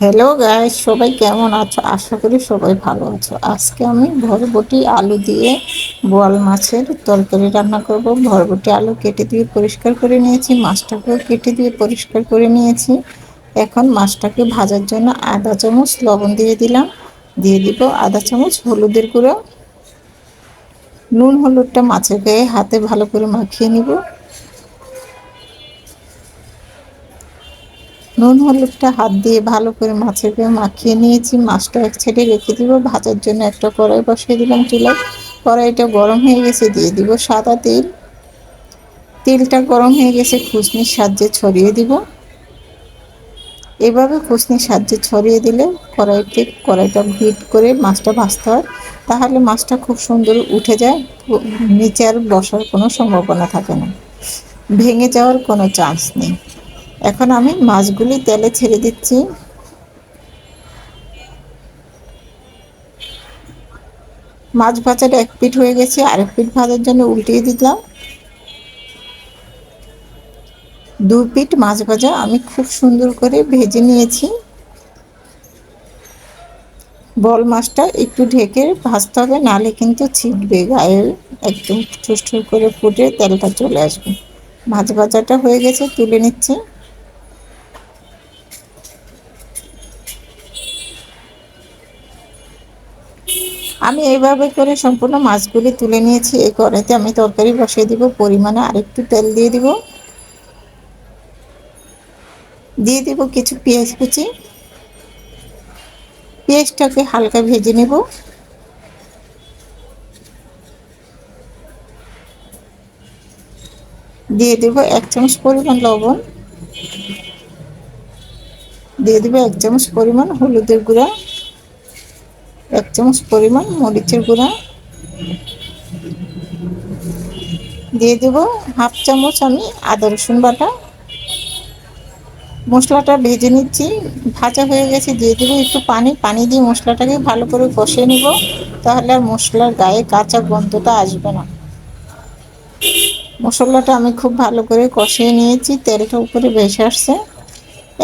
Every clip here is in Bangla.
হ্যালো গাইস সবাই কেমন আছো? আশা করি সবাই ভালো আছো। আজকে আমি ভরবটি আলু দিয়ে বোয়াল মাছের তরকারি রান্না করব। ভরবটি আলু কেটে দিয়ে পরিষ্কার করে নিয়েছি, মাছটাকেও কেটে দিয়ে পরিষ্কার করে নিয়েছি। এখন মাছটাকে ভাজার জন্য আধা চামচ লবণ দিয়ে দিলাম। দিয়ে দিব আধা চামচ হলুদের গুঁড়ো। নুন হলুদটা মাছের গায়ে হাতে ভালো করে মাখিয়ে নিব। নুন, হলুদটা হাত দিয়ে ভালো করে মাছের গায়ে মাখিয়ে নিয়েছি। মাছটা এক সাইডে রেখে দিব। ভাজার জন্য একটা কড়াই বসিয়ে দিলাম চুলায়। কড়াইটা গরম হয়ে গেছে, দিয়ে দিব সাদা তেল। তেলটা গরম হয়ে গেছে খুসনির সাহায্যে ছড়িয়ে দিব। এভাবে খুসনির সাহায্যে ছড়িয়ে দিলে কড়াইতে, কড়াইটা ভিট করে মাছটা ভাজতে হয়। তাহলে মাছটা খুব সুন্দর উঠে যায়। নিচে আর বসার কোনো সম্ভাবনা থাকে না। ভেঙে যাওয়ার কোনো চান্স নেই। এখন আমি মাছগুলি তেলে ছেড়ে দিচ্ছি। মাছ ভাজাটা এক পিঠ হয়ে গেছে, আরেক পিঠ ভাজার জন্য উল্টিয়ে দিলাম। দু পিঠ মাছ ভাজা আমি খুব সুন্দর করে ভেজে নিয়েছি। বল মাছটা একটু ঢেকে ভাজতে হবে, নালে কিন্তু ছিটবে গায়ে, একদম ঠুস করে ফুটে তেলটা চলে আসবে। মাছ ভাজাটা হয়ে গেছে, তুলে নিচ্ছে। আমি এইভাবে করে সম্পূর্ণ মাছগুলি তুলে নিয়েছি। এই কড়াইতে আমি তরকারি বসিয়ে দিব, পরিমাণে আরেকটু তেল দিয়ে দিব। দিয়ে দিব কিছু পেঁয়াজ কুচি। পেঁয়াজটাকে হালকা ভেজে নেব। দিয়ে দেব এক চামচ পরিমাণ লবণ। দিয়ে দেবো এক চামচ পরিমাণ হলুদের গুঁড়া। এক চামচ পরিমাণ মরিচের গুঁড়া। দিয়ে দেব হাফ চামচ আমি আদা রসুন বাটা। মশলাটা ভেজে নিচ্ছি, ভাজা হয়ে গেছে, দিয়ে দেবো একটু পানি। পানি দিয়ে মশলাটাকে ভালো করে কষিয়ে নিব, তাহলে আর মশলার গায়ে কাঁচা গন্ধটা আসবে না। মশলাটা আমি খুব ভালো করে কষিয়ে নিয়েছি, তেলটা উপরে ভেসে আসছে।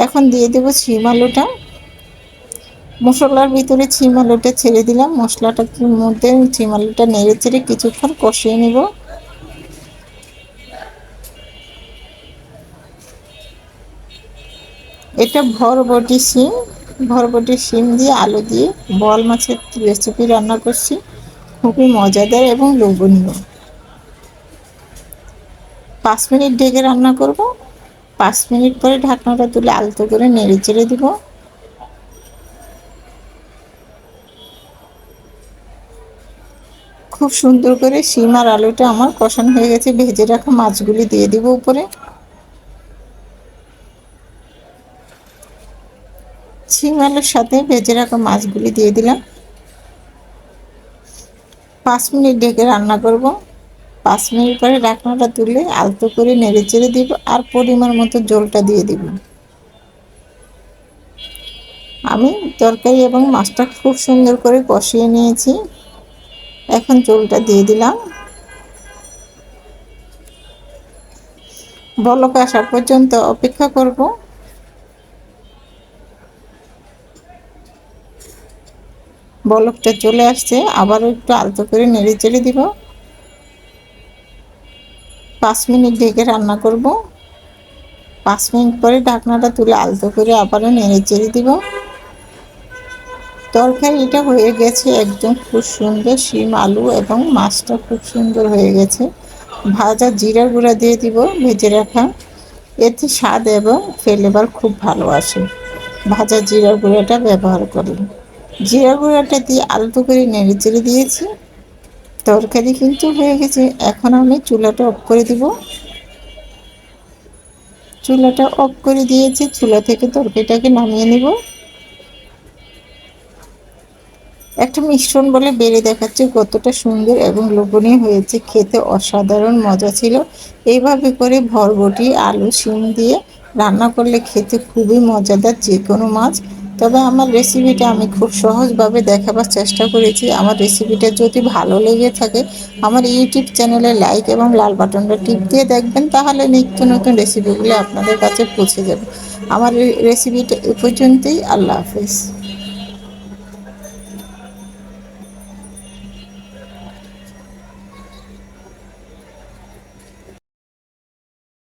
এখন দিয়ে দেবো শিম আলুটা। মশলার ভিতরে ছিম আলুটা ছেড়ে দিলাম। মশলাটার মধ্যে ছিম আলুটা নেড়ে ছেড়ে কিছুক্ষণ কষিয়ে নেব। এটা ভরবটি শিম। ভরবটি শিম দিয়ে আলু দিয়ে বল মাছের রেসিপি রান্না করছি। খুবই মজাদার এবং লোভনীয়। পাঁচ মিনিট ঢেকে রান্না করব। পাঁচ মিনিট পরে ঢাকনাটা তুলে আলতো করে নেড়ে চেড়ে দিব। খুব সুন্দর করে শিম আর আলুটা আমার কষানো হয়ে গেছে। ভেজে রাখা মাছগুলি দিয়ে দিব উপরে। শিম আলুর সাথে ভেজে রাখা মাছগুলি দিয়ে দিলাম। পাঁচ মিনিট ঢেকে রান্না করব। পাঁচ মিনিট পরে ঢাকনাটা তুলে আলতো করে নেড়ে চেড়ে দিব আর পরিমাণ মতো জলটা দিয়ে দিব। আমি তরকারি এবং মাছটা খুব সুন্দর করে কষিয়ে নিয়েছি। এখন চুলটা দিয়ে দিলাম। বলক আসা পর্যন্ত অপেক্ষা করব। বলকটা চলে আসছে, আবারও একটু আলতো করে নেড়ে চেড়ে দিব। পাঁচ মিনিট ঢেকে রান্না করব। পাঁচ মিনিট পরে ঢাকনাটা তুলে আলতো করে আবারও নেড়ে চেড়ে দিব। তরকারিটা হয়ে গেছে একদম খুব সুন্দর শিম, আলু এবং মাছটা খুব সুন্দর হয়ে গেছে। ভাজা জিরা গুঁড়া দিয়ে দিব, ভেজে রাখা। এতে স্বাদ এবং ফ্লেভার খুব ভালো আসে। ভাজা জিরা গুঁড়াটা ব্যবহার করি। জিরা গুঁড়াটা দিয়ে আলতো করে নেড়ে চেড়ে দিয়েছি। তরকারি কিন্তু হয়ে গেছে। এখন আমি চুলাটা অফ করে দিব। চুলাটা অফ করে দিয়েছি। চুলা থেকে তরকারিটাকে নামিয়ে নেব। একটা মিশ্রণ বলে বেড়ে দেখাচ্ছে কতটা সুন্দর এবং লোভনীয় হয়েছে। খেতে অসাধারণ মজা ছিল। এইভাবে করে ভরবটি, আলু, শিম দিয়ে রান্না করলে খেতে খুবই মজাদার যে কোনো মাছ। তবে আমার রেসিপিটা আমি খুব সহজভাবে দেখাবার চেষ্টা করেছি। আমার রেসিপিটা যদি ভালো লেগে থাকে, আমার ইউটিউব চ্যানেলে লাইক এবং লাল বাটনটা টিপ দিয়ে দেখবেন, তাহলে নিত্য নতুন রেসিপিগুলো আপনাদের কাছে পৌঁছে যাবে। আমার রেসিপিটা এ পর্যন্তই। আল্লাহ হাফেজ।